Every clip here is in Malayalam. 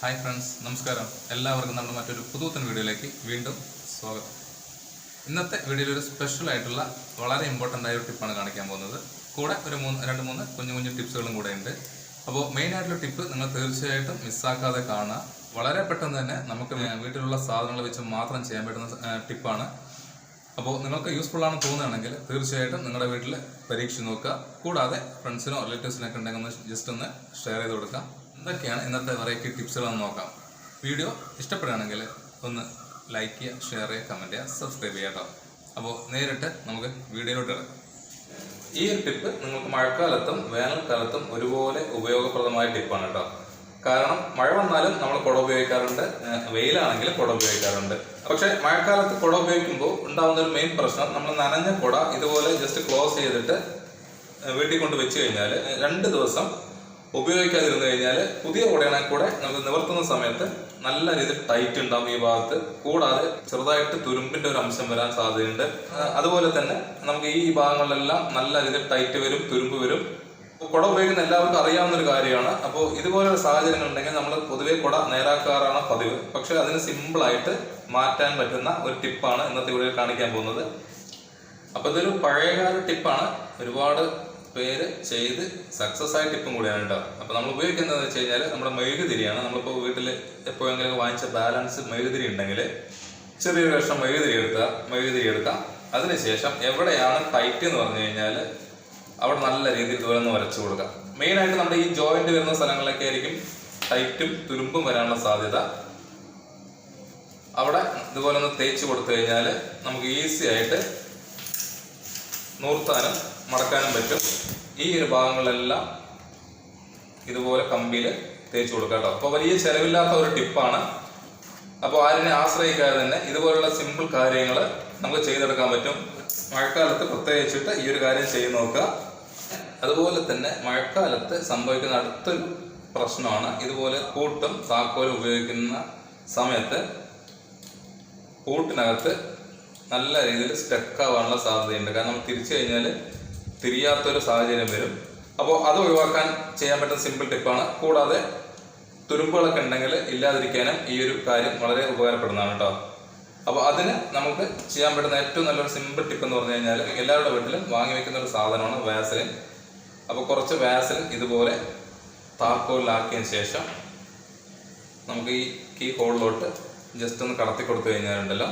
ഹായ് ഫ്രണ്ട്സ് നമസ്കാരം. എല്ലാവർക്കും നമ്മുടെ മറ്റൊരു പുതുത്തൻ വീഡിയോയിലേക്ക് വീണ്ടും സ്വാഗതം. ഇന്നത്തെ വീഡിയോയിൽ ഒരു സ്പെഷ്യൽ ആയിട്ടുള്ള വളരെ ഇമ്പോർട്ടന്റ് ആയ ഒരു ടിപ്പാണ് കാണിക്കാൻ പോകുന്നത്. കൂടെ ഒരു മൂന്ന് രണ്ട് മൂന്ന് കുഞ്ഞു കുഞ്ഞു ടിപ്സുകളും കൂടെ ഉണ്ട്. അപ്പോൾ മെയിൻ ആയിട്ടുള്ള ടിപ്പ് നിങ്ങൾ തീർച്ചയായിട്ടും മിസ്സാക്കാതെ കാണുക. വളരെ പെട്ടെന്ന് തന്നെ നമുക്ക് വീട്ടിലുള്ള സാധനങ്ങൾ വെച്ച് മാത്രം ചെയ്യാൻ പറ്റുന്ന ടിപ്പാണ് അപ്പോൾ നിങ്ങൾക്ക് യൂസ്ഫുൾ ആണെന്ന് തോന്നുകയാണെങ്കിൽ തീർച്ചയായിട്ടും നിങ്ങളുടെ വീട്ടിൽ പരീക്ഷിച്ച് നോക്കുക. കൂടാതെ ഫ്രണ്ട്സിനോ റിലേറ്റീവ്സിനൊക്കെ ഉണ്ടെങ്കിൽ ഒന്ന് ജസ്റ്റ് ഒന്ന് ഷെയർ ചെയ്ത് കൊടുക്കാം എന്തൊക്കെയാണ് ഇന്നത്തെ വെറൈറ്റി ടിപ്സുകളെന്ന് നോക്കാം. വീഡിയോ ഇഷ്ടപ്പെടുകയാണെങ്കിൽ ഒന്ന് ലൈക്ക് ചെയ്യുക ഷെയർ ചെയ്യുക കമന്റ് ചെയ്യുക സബ്സ്ക്രൈബ് ചെയ്യുക കേട്ടോ. അപ്പോൾ നേരിട്ട് നമുക്ക് വീഡിയോയിലോട്ട് ഇറങ്ങാം. ഈ ഒരു ടിപ്പ് നിങ്ങൾക്ക് മഴക്കാലത്തും വേനൽക്കാലത്തും ഒരുപോലെ ഉപയോഗപ്രദമായ ടിപ്പാണ് കേട്ടോ. കാരണം മഴ വന്നാലും നമ്മൾ കുട ഉപയോഗിക്കാറുണ്ട് വെയിലാണെങ്കിൽ കുട ഉപയോഗിക്കാറുണ്ട്. പക്ഷേ മഴക്കാലത്ത് കുട ഉപയോഗിക്കുമ്പോൾ ഉണ്ടാകുന്ന ഒരു മെയിൻ പ്രശ്നം നമ്മൾ നനഞ്ഞ കുട ഇതുപോലെ ജസ്റ്റ് ക്ലോസ് ചെയ്തിട്ട് വീട്ടിൽ കൊണ്ട് വെച്ച് കഴിഞ്ഞാൽ രണ്ട് ദിവസം ഉപയോഗിക്കാതിരുന്നു കഴിഞ്ഞാൽ പുതിയ കൂടെയാണെങ്കിൽ കൂടെ നമുക്ക് നിവർത്തുന്ന സമയത്ത് നല്ല രീതിയിൽ ടൈറ്റ് ഉണ്ടാവും ഈ ഭാഗത്ത്. കൂടാതെ ചെറുതായിട്ട് തുരുമ്പിന്റെ ഒരു അംശം വരാൻ സാധ്യതയുണ്ട്. അതുപോലെ തന്നെ നമുക്ക് ഈ ഭാഗങ്ങളിലെല്ലാം നല്ല രീതിയിൽ ടൈറ്റ് വരും തുരുമ്പ് വരും. കുട ഉപയോഗിക്കുന്ന എല്ലാവർക്കും അറിയാവുന്ന ഒരു കാര്യമാണ്. അപ്പോൾ ഇതുപോലൊരു സാഹചര്യങ്ങൾ ഉണ്ടെങ്കിൽ നമ്മൾ പൊതുവേ കുട നേരാക്കാറാണ് പതിവ്. പക്ഷെ അതിന് സിമ്പിളായിട്ട് മാറ്റാൻ പറ്റുന്ന ഒരു ടിപ്പാണ് ഇന്നത്തെ വീഡിയോയിൽ കാണിക്കാൻ പോകുന്നത്. അപ്പോൾ ഇതൊരു പഴയകാല ടിപ്പാണ്. ഒരുപാട് പേര് ചെയ്ത് സക്സസ് ആയിട്ട് ഇപ്പം കൂടിയാണ് കേട്ടോ അപ്പൊ നമ്മൾ ഉപയോഗിക്കുന്നത് വെച്ച് കഴിഞ്ഞാൽ നമ്മുടെ മെഴുകുതിരിയാണ്. നമ്മളിപ്പോൾ വീട്ടിൽ എപ്പോഴെങ്കിലും വാങ്ങിച്ച ബാലൻസ് മെഴുകുതിരി ഉണ്ടെങ്കിൽ ചെറിയൊരു കഷ്ണം മെഴുകുതിരി എടുക്കുക മെഴുകുതിരി എടുക്കാം അതിനുശേഷം എവിടെയാണ് ടൈറ്റ് എന്ന് പറഞ്ഞു കഴിഞ്ഞാൽ അവിടെ നല്ല രീതിയിൽ ദൂരം ഒന്ന് വരച്ചു മെയിൻ ആയിട്ട് നമ്മുടെ ഈ ജോയിന്റ് വരുന്ന സ്ഥലങ്ങളിലൊക്കെ ആയിരിക്കും ടൈറ്റും തുരുമ്പും വരാനുള്ള സാധ്യത. അവിടെ ഇതുപോലെ ഒന്ന് തേച്ച് കൊടുത്തു കഴിഞ്ഞാൽ നമുക്ക് ഈസി ആയിട്ട് നൂർത്താനും മടക്കാനും പറ്റും. ഈ ഒരു ഭാഗങ്ങളെല്ലാം ഇതുപോലെ കമ്പിയിൽ തേച്ച് കൊടുക്കാം കേട്ടോ. അപ്പോൾ വലിയ ചിലവില്ലാത്ത ഒരു ടിപ്പാണ്. അപ്പോൾ ആരിനെ ആശ്രയിക്കാതെ തന്നെ ഇതുപോലുള്ള സിമ്പിൾ കാര്യങ്ങൾ നമുക്ക് ചെയ്തെടുക്കാൻ പറ്റും. മഴക്കാലത്ത് പ്രത്യേകിച്ചിട്ട് ഈ ഒരു കാര്യം ചെയ്ത് നോക്കുക. അതുപോലെ തന്നെ മഴക്കാലത്ത് സംഭവിക്കുന്ന അടുത്തൊരു പ്രശ്നമാണ്. ഇതുപോലെ കൂട്ടും താക്കോലും ഉപയോഗിക്കുന്ന സമയത്ത് കൂട്ടിനകത്ത് നല്ല രീതിയിൽ സ്റ്റക്ക് ആവാനുള്ള സാധ്യതയുണ്ട്. കാരണം തിരിച്ചു കഴിഞ്ഞാൽ തിരിയാത്തൊരു സാഹചര്യം വരും. അപ്പോൾ അത് ഒഴിവാക്കാൻ ചെയ്യാൻ പറ്റുന്ന സിമ്പിൾ ടിപ്പാണ് കൂടാതെ തുരുമ്പുകളൊക്കെ ഉണ്ടെങ്കിൽ ഇല്ലാതിരിക്കാനും ഈ ഒരു കാര്യം വളരെ ഉപകാരപ്പെടുന്നതാണ് കേട്ടോ അപ്പോൾ അതിന് നമുക്ക് ചെയ്യാൻ പറ്റുന്ന ഏറ്റവും നല്ലൊരു സിമ്പിൾ ടിപ്പ് എന്ന് പറഞ്ഞു കഴിഞ്ഞാൽ എല്ലാവരുടെ വീട്ടിലും വാങ്ങി വെക്കുന്ന ഒരു സാധനമാണ് വാസലിൻ അപ്പോൾ കുറച്ച് വാസലിൻ ഇതുപോലെ താക്കോലിലാക്കിയതിന് ശേഷം നമുക്ക് ഈ കീ ഹോളിലോട്ട് ജസ്റ്റ് ഒന്ന് കടത്തി കൊടുത്തു കഴിഞ്ഞാലുണ്ടല്ലോ.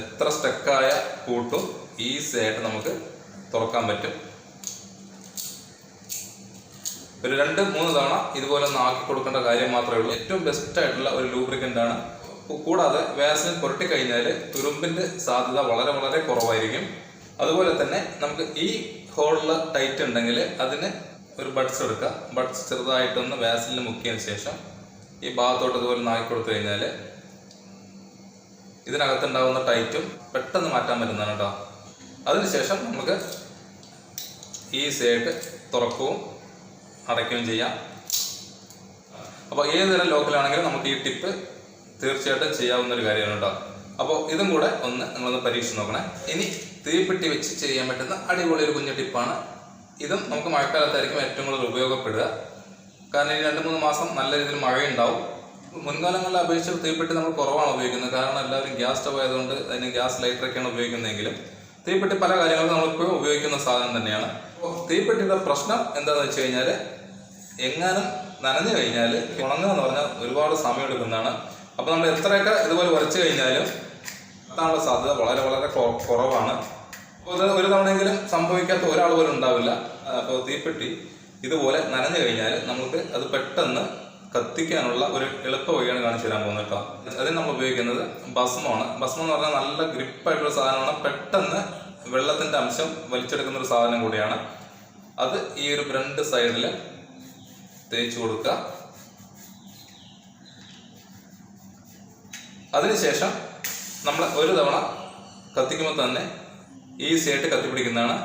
എത്ര സ്റ്റക്കായ കൂട്ടും ഈസി ആയിട്ട് നമുക്ക് തുറക്കാൻ പറ്റും. ഒരു രണ്ട് മൂന്ന് തവണ ഇതുപോലെ ഒന്ന് ആക്കി കൊടുക്കേണ്ട കാര്യം മാത്രമേ ഉള്ളൂ. ഏറ്റവും ബെസ്റ്റ് ആയിട്ടുള്ള ഒരു ലൂബ്രിക്കന്റ് ആണ്. കൂടാതെ വാസലിൻ പുരട്ടി കഴിഞ്ഞാൽ തുരുമ്പിന്റെ സാധ്യത വളരെ വളരെ കുറവായിരിക്കും. അതുപോലെ തന്നെ നമുക്ക് ഈ ഹോളിൽ ടൈറ്റ് ഉണ്ടെങ്കിൽ അതിന് ഒരു ബഡ്സ് എടുക്കുക ബഡ്സ് ചെറുതായിട്ടൊന്ന് വാസലിൽ മുക്കിയതിന് ശേഷം ഈ ഭാഗത്തോട്ട് ഇതുപോലെ ഒന്ന് ആക്കി കൊടുത്തു കഴിഞ്ഞാൽ ഇതിനകത്തുണ്ടാകുന്ന ടൈറ്റും പെട്ടെന്ന് മാറ്റാൻ പറ്റുന്നതാണ് കേട്ടോ അതിനുശേഷം നമുക്ക് ഈസി ആയിട്ട് തുറക്കുകയും അടയ്ക്കുകയും ചെയ്യാം. അപ്പോൾ ഏത് തരം ലോക്കലാണെങ്കിലും നമുക്ക് ഈ ടിപ്പ് തീർച്ചയായിട്ടും ചെയ്യാവുന്ന ഒരു കാര്യമാണ് കേട്ടോ അപ്പോൾ ഇതും കൂടെ ഒന്ന് നിങ്ങളൊന്ന് പരീക്ഷിച്ച് നോക്കണേ. ഇനി തീപ്പെട്ടി വെച്ച് ചെയ്യാൻ പറ്റുന്ന അടിപൊളി ഒരു കുഞ്ഞു ടിപ്പാണ്. ഇതും നമുക്ക് മഴക്കാലത്തായിരിക്കും ഏറ്റവും കൂടുതൽ ഉപയോഗപ്പെടുക. കാരണം ഇനി രണ്ട് മൂന്ന് മാസം നല്ല രീതിയിൽ മഴയുണ്ടാവും. മുൻകാലങ്ങളിൽ അപേക്ഷിച്ച് തീപ്പെട്ടി നമ്മൾ കുറവാണ് ഉപയോഗിക്കുന്നത്. കാരണം എല്ലാവരും ഗ്യാസ് സ്റ്റവ് ആയതുകൊണ്ട് അതിന് ഗ്യാസ് ലൈറ്ററൊക്കെയാണ് ഉപയോഗിക്കുന്നതെങ്കിലും തീപ്പെട്ടി പല കാര്യങ്ങൾക്കും നമ്മളിപ്പോഴും ഉപയോഗിക്കുന്ന സാധനം തന്നെയാണ്. തീപ്പെട്ടിയുടെ പ്രശ്നം എന്താണെന്ന് വെച്ച് കഴിഞ്ഞാൽ എങ്ങാനും നനഞ്ഞു കഴിഞ്ഞാൽ ഉണങ്ങുക എന്ന് പറഞ്ഞാൽ ഒരുപാട് സമയം എടുക്കുന്നതാണ്. അപ്പോൾ നമ്മൾ എത്രയൊക്കെ ഇതുപോലെ വരച്ചു കഴിഞ്ഞാലും എത്താനുള്ള സാധ്യത വളരെ വളരെ കുറവാണ്. അപ്പോൾ ഇത് ഒരു തവണയെങ്കിലും സംഭവിക്കാത്ത ഒരാൾ പോലും ഉണ്ടാവില്ല. അപ്പോൾ തീപ്പെട്ടി ഇതുപോലെ നനഞ്ഞു കഴിഞ്ഞാൽ നമുക്ക് അത് പെട്ടെന്ന് കത്തിക്കാനുള്ള ഒരു എളുപ്പ വഴിയാണ് കാണിച്ചു തരാൻ പോകുന്നത് കേട്ടോ. അതിന് നമ്മൾ ഉപയോഗിക്കുന്നത് ഭസ്മമാണ്. ഭസ്മം എന്ന് പറഞ്ഞാൽ നല്ല ഗ്രിപ്പായിട്ടുള്ള സാധനമാണ്. പെട്ടെന്ന് വെള്ളത്തിന്റെ അംശം വലിച്ചെടുക്കുന്ന ഒരു സാധനം കൂടിയാണ്. അത് ഈ ഒരു ബ്രണ്ട് സൈഡിൽ തേച്ച് കൊടുക്കുക അതിനുശേഷം നമ്മൾ ഒരു തവണ കത്തിക്കുമ്പോൾ തന്നെ ഈസി ആയിട്ട് കത്തിപ്പിടിക്കുന്നതാണ്.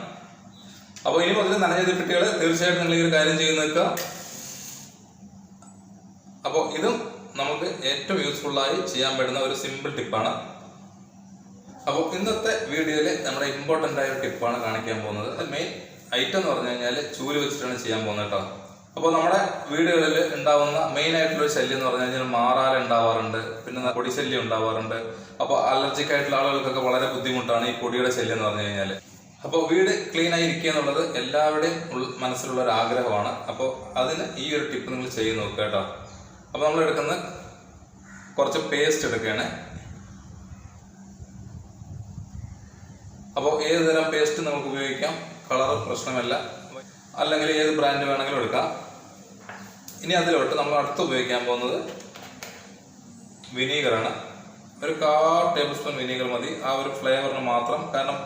അപ്പോൾ ഇനി മുതൽ നനഞ്ഞ തിരിപ്പിട്ടികൾ തീർച്ചയായിട്ടും നിങ്ങൾ ഈ ഒരു കാര്യം ചെയ്ത് നിൽക്കുക. അപ്പോൾ ഇതും നമുക്ക് ഏറ്റവും യൂസ്ഫുള്ളായി ചെയ്യാൻ പറ്റുന്ന ഒരു സിമ്പിൾ ടിപ്പാണ് അപ്പോൾ ഇന്നത്തെ വീഡിയോയിൽ നമ്മുടെ ഇമ്പോർട്ടന്റ് ആയ ഒരു ടിപ്പാണ് കാണിക്കാൻ പോകുന്നത്. മെയിൻ ഐറ്റം എന്ന് പറഞ്ഞു കഴിഞ്ഞാൽ ചൂൽ വെച്ചിട്ടാണ് ചെയ്യാൻ പോകുന്നത് കേട്ടോ. അപ്പോൾ നമ്മുടെ വീടുകളിൽ ഉണ്ടാവുന്ന മെയിൻ ആയിട്ടുള്ള ശല്യം എന്ന് പറഞ്ഞു കഴിഞ്ഞാൽ മാറാല ഉണ്ടാവാറുണ്ട് പിന്നെ പൊടി ശല്യം ഉണ്ടാവാറുണ്ട്. അപ്പോൾ അലർജിക് ആയിട്ടുള്ള ആളുകൾക്കൊക്കെ വളരെ ബുദ്ധിമുട്ടാണ് ഈ പൊടിയുടെ ശല്യം എന്ന് പറഞ്ഞു കഴിഞ്ഞാൽ അപ്പോൾ വീട് ക്ലീൻ ആയി ഇരിക്കുക എന്നുള്ളത് എല്ലാവരുടെയും മനസ്സിലുള്ള ഒരു ആഗ്രഹമാണ്. അപ്പോൾ അതിന് ഈ ഒരു ടിപ്പ് നിങ്ങൾ ചെയ്ത് നോക്കുക കേട്ടോ. അപ്പോൾ നമ്മൾ എടുക്കുന്ന കുറച്ച് പേസ്റ്റ് എടുക്കുകയാണ്. അപ്പോൾ ഏത് തരം പേസ്റ്റ് നമുക്ക് ഉപയോഗിക്കാം? കളർ പ്രശ്നമല്ല. അല്ലെങ്കിൽ ഏത് ബ്രാൻഡ് വേണമെങ്കിലും എടുക്കാം. ഇനി അതിലോട്ട് നമ്മൾ അടുത്ത് ഉപയോഗിക്കാൻ പോകുന്നത് വിനീഗറാണ് ഒരു കാ ടേബിൾ സ്പൂൺ വിനീഗർ മതി. ആ ഒരു ഫ്ലേവറിന് മാത്രം. കാരണം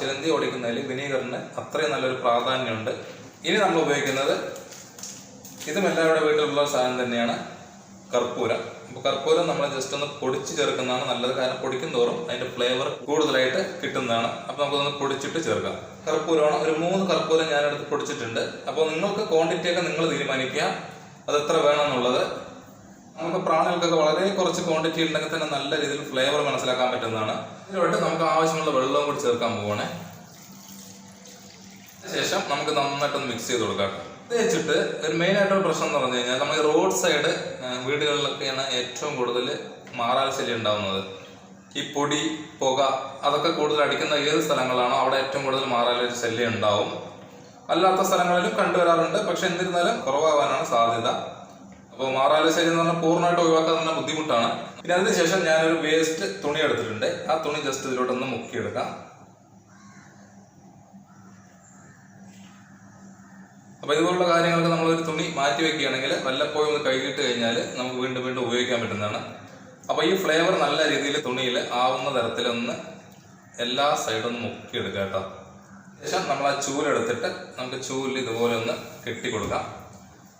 ചിലന്തി ഓടിക്കുന്നതിൽ വിനീഗറിന് അത്രയും നല്ലൊരു പ്രാധാന്യമുണ്ട്. ഇനി നമ്മൾ ഉപയോഗിക്കുന്നത് ഇതും എല്ലാവരുടെ വീട്ടിലുള്ള സാധനം തന്നെയാണ് കർപ്പൂരം. അപ്പോൾ കർപ്പൂരം നമ്മൾ ജസ്റ്റ് ഒന്ന് പൊടിച്ച് ചേർക്കുന്നതാണ് നല്ലത്. കാരണം പൊടിക്കും തോറും അതിന്റെ ഫ്ലേവർ കൂടുതലായിട്ട് കിട്ടുന്നതാണ്. അപ്പോൾ നമുക്കൊന്ന് പൊടിച്ചിട്ട് ചേർക്കാം. കർപ്പൂരമാണ്. ഒരു മൂന്ന് കർപ്പൂരം ഞാനെടുത്ത് പൊടിച്ചിട്ടുണ്ട്. അപ്പോൾ നിങ്ങൾക്ക് ക്വാണ്ടിറ്റി ഒക്കെ നിങ്ങൾ തീരുമാനിക്കുക. അത് എത്ര വേണമെന്നുള്ളത്. നമുക്ക് പ്രാണികൾക്കൊക്കെ വളരെ കുറച്ച് ക്വാണ്ടിറ്റി ഉണ്ടെങ്കിൽ തന്നെ നല്ല രീതിയിൽ ഫ്ലേവർ മനസ്സിലാക്കാൻ പറ്റുന്നതാണ്. ഇതിലോട്ട് നമുക്ക് ആവശ്യമുള്ള വെള്ളവും കൂടി ചേർക്കാൻ പോവാണേ. ശേഷം നമുക്ക് നന്നായിട്ടൊന്ന് മിക്സ് ചെയ്ത് കൊടുക്കാം. ഇത് വെച്ചിട്ട് ഒരു മെയിൻ ആയിട്ടുള്ള പ്രശ്നം എന്ന് പറഞ്ഞു കഴിഞ്ഞാൽ നമ്മൾ റോഡ് സൈഡ് വീടുകളിലൊക്കെയാണ് ഏറ്റവും കൂടുതൽ മാറാൽ ശല്യം ഉണ്ടാവുന്നത്. ഈ പൊടി പുക അതൊക്കെ കൂടുതൽ അടിക്കുന്ന ഏത് സ്ഥലങ്ങളാണോ അവിടെ ഏറ്റവും കൂടുതൽ മാറാലൊരു ശല്യം ഉണ്ടാവും. അല്ലാത്ത സ്ഥലങ്ങളിലും കണ്ടുവരാറുണ്ട് പക്ഷെ എന്നിരുന്നാലും കുറവാകാനാണ് സാധ്യത. അപ്പോൾ മാറാല ശല്യം എന്ന് പറഞ്ഞാൽ പൂർണമായിട്ട് ഒഴിവാക്കാൻ തന്നെ ബുദ്ധിമുട്ടാണ്. പിന്നെ അതിനുശേഷം ഞാനൊരു വേസ്റ്റ് തുണി എടുത്തിട്ടുണ്ട്. ആ തുണി ജസ്റ്റ് ഇതിലോട്ടൊന്ന് മുക്കിയെടുക്കാം. അപ്പൊ ഇതുപോലുള്ള കാര്യങ്ങൾക്ക് നമ്മൾ ഒരു തുണി മാറ്റി വെക്കുകയാണെങ്കിൽ വല്ലപ്പോഴും ഒന്ന് കഴുകിയിട്ട് കഴിഞ്ഞാൽ നമുക്ക് വീണ്ടും വീണ്ടും ഉപയോഗിക്കാൻ പറ്റുന്നതാണ്. അപ്പൊ ഈ ഫ്ലേവർ നല്ല രീതിയിൽ തുണിയിൽ ആവുന്ന തരത്തിലൊന്ന് എല്ലാ സൈഡും ഒന്ന് മുക്കിയെടുക്കുക കേട്ടോ. ശേഷം നമ്മൾ ആ ചൂലെടുത്തിട്ട് നമുക്ക് ചൂൽ ഇതുപോലെ ഒന്ന് കെട്ടി കൊടുക്കാം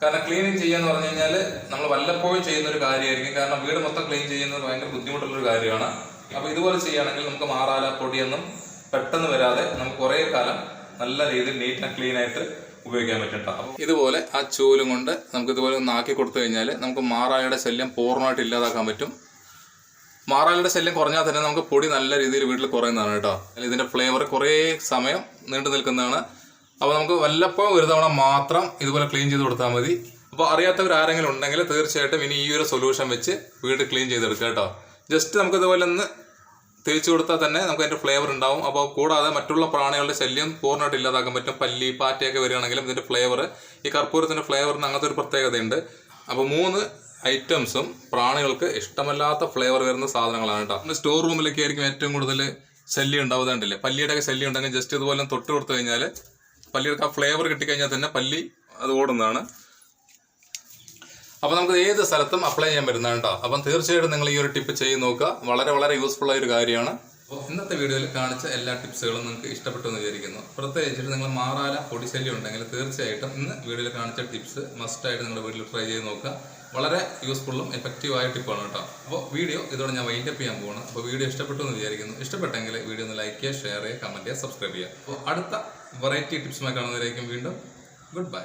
കാരണം ക്ലീനിങ് ചെയ്യാന്ന് പറഞ്ഞു കഴിഞ്ഞാൽ നമ്മൾ വല്ലപ്പോഴും ചെയ്യുന്ന ഒരു കാര്യമായിരിക്കും. കാരണം വീട് മൊത്തം ക്ലീൻ ചെയ്യുന്നത് ഭയങ്കര ബുദ്ധിമുട്ടുള്ള ഒരു കാര്യമാണ്. അപ്പൊ ഇതുപോലെ ചെയ്യുകയാണെങ്കിൽ നമുക്ക് മാറാല പൊടിയൊന്നും പെട്ടെന്ന് വരാതെ നമുക്ക് കുറേ കാലം നല്ല രീതിയിൽ നീറ്റ് ആൻഡ് ക്ലീൻ ആയിട്ട് ഉപയോഗിക്കാൻ അപ്പൊ ഇതുപോലെ ആ ചൂലും കൊണ്ട് നമുക്ക് ഇതുപോലെ ഒന്ന് ആക്കി കൊടുത്തു കഴിഞ്ഞാൽ നമുക്ക് മാറാലയുടെ ശല്യം പൂർണമായിട്ട് ഇല്ലാതാക്കാൻ പറ്റും. മാറാലയുടെ ശല്യം കുറഞ്ഞാൽ തന്നെ നമുക്ക് പൊടി നല്ല രീതിയിൽ വീട്ടിൽ കുറയുന്നതാണ് കേട്ടോ. ഇതിന്റെ ഫ്ലേവർ കുറേ സമയം നീണ്ടു നിൽക്കുന്നതാണ്. അപ്പോൾ നമുക്ക് വല്ലപ്പോഴും ഒരു തവണ മാത്രം ഇതുപോലെ ക്ലീൻ ചെയ്ത് കൊടുത്താൽ മതി. അപ്പോൾ അറിയാത്തവർ ആരെങ്കിലും ഉണ്ടെങ്കിൽ തീർച്ചയായിട്ടും ഇനി ഈ ഒരു സൊല്യൂഷൻ വെച്ച് വീട് ക്ലീൻ ചെയ്തെടുക്കുക കേട്ടോ. ജസ്റ്റ് നമുക്ക് ഇതുപോലെ ഒന്ന് തേച്ച് കൊടുത്താൽ തന്നെ നമുക്ക് അതിന്റെ ഫ്ലേവർ ഉണ്ടാവും. അപ്പോൾ കൂടാതെ മറ്റുള്ള പ്രാണികളുടെ ശല്യം പൂർണമായിട്ട് ഇല്ലാതാക്കാൻ പറ്റും. പല്ലി പാറ്റയൊക്കെ വരികയാണെങ്കിലും ഇതിന്റെ ഫ്ലേവർ ഈ കർപ്പൂരത്തിന്റെ ഫ്ലേവറിന് അങ്ങനത്തെ ഒരു പ്രത്യേകതയുണ്ട്. അപ്പോൾ മൂന്ന് ഐറ്റംസും പ്രാണികൾക്ക് ഇഷ്ടമല്ലാത്ത ഫ്ലേവർ വരുന്ന സാധനങ്ങളാണ് കേട്ടോ. സ്റ്റോർ റൂമിലൊക്കെ ആയിരിക്കും ഏറ്റവും കൂടുതൽ ശല്യം ഉണ്ടാവുന്നതല്ലേ പല്ലിയുടെ ഒക്കെ ശല്യം ഉണ്ടെങ്കിൽ ജസ്റ്റ് ഇതുപോലെ തൊട്ട് കൊടുത്തു കഴിഞ്ഞാൽ പല്ലിയുടെ ആ ഫ്ലേവർ കിട്ടിക്കഴിഞ്ഞാൽ തന്നെ പല്ലി അത് ഓടുന്നതാണ്. അപ്പോൾ നമുക്ക് ഏത് സ്ഥലത്തും അപ്ലൈ ചെയ്യാൻ പറ്റുന്നതാണ് കേട്ടോ അപ്പം തീർച്ചയായിട്ടും നിങ്ങൾ ഈ ഒരു ടിപ്പ് ചെയ്ത് നോക്കുക. വളരെ വളരെ യൂസ്ഫുൾ ആയ ഒരു കാര്യമാണ്. അപ്പോൾ ഇന്നത്തെ വീഡിയോയിൽ കാണിച്ച എല്ലാ ടിപ്സുകളും നിങ്ങൾക്ക് ഇഷ്ടപ്പെട്ടു എന്ന് വിചാരിക്കുന്നു. പ്രത്യേകിച്ചിട്ട് നിങ്ങൾ മാറാല പൊടിശല്യം ഉണ്ടെങ്കിൽ തീർച്ചയായിട്ടും ഇന്ന് വീഡിയോയിൽ കാണിച്ച ടിപ്സ് മസ്റ്റായിട്ട് നിങ്ങൾ വീട്ടിൽ ട്രൈ ചെയ്ത് നോക്കുക. വളരെ യൂസ്ഫുള്ളും എഫക്റ്റീവായ ടിപ്പാണ് കേട്ടോ അപ്പോൾ വീഡിയോ ഇതോടെ ഞാൻ വൈൻഡപ്പ് ചെയ്യാൻ പോകണം അപ്പോൾ വീഡിയോ ഇഷ്ടപ്പെട്ടു എന്ന് വിചാരിക്കുന്നു. ഇഷ്ടപ്പെട്ടെങ്കിൽ വീഡിയോ ഒന്ന് ലൈക്ക് ചെയ്യുക ഷെയർ ചെയ്യുക കമന്റ് ചെയ്യുക സബ്സ്ക്രൈബ് ചെയ്യുക. അപ്പോൾ അടുത്ത വെറൈറ്റി ടിപ്സുമായി കാണുന്നവരേക്കും വീണ്ടും ഗുഡ് ബൈ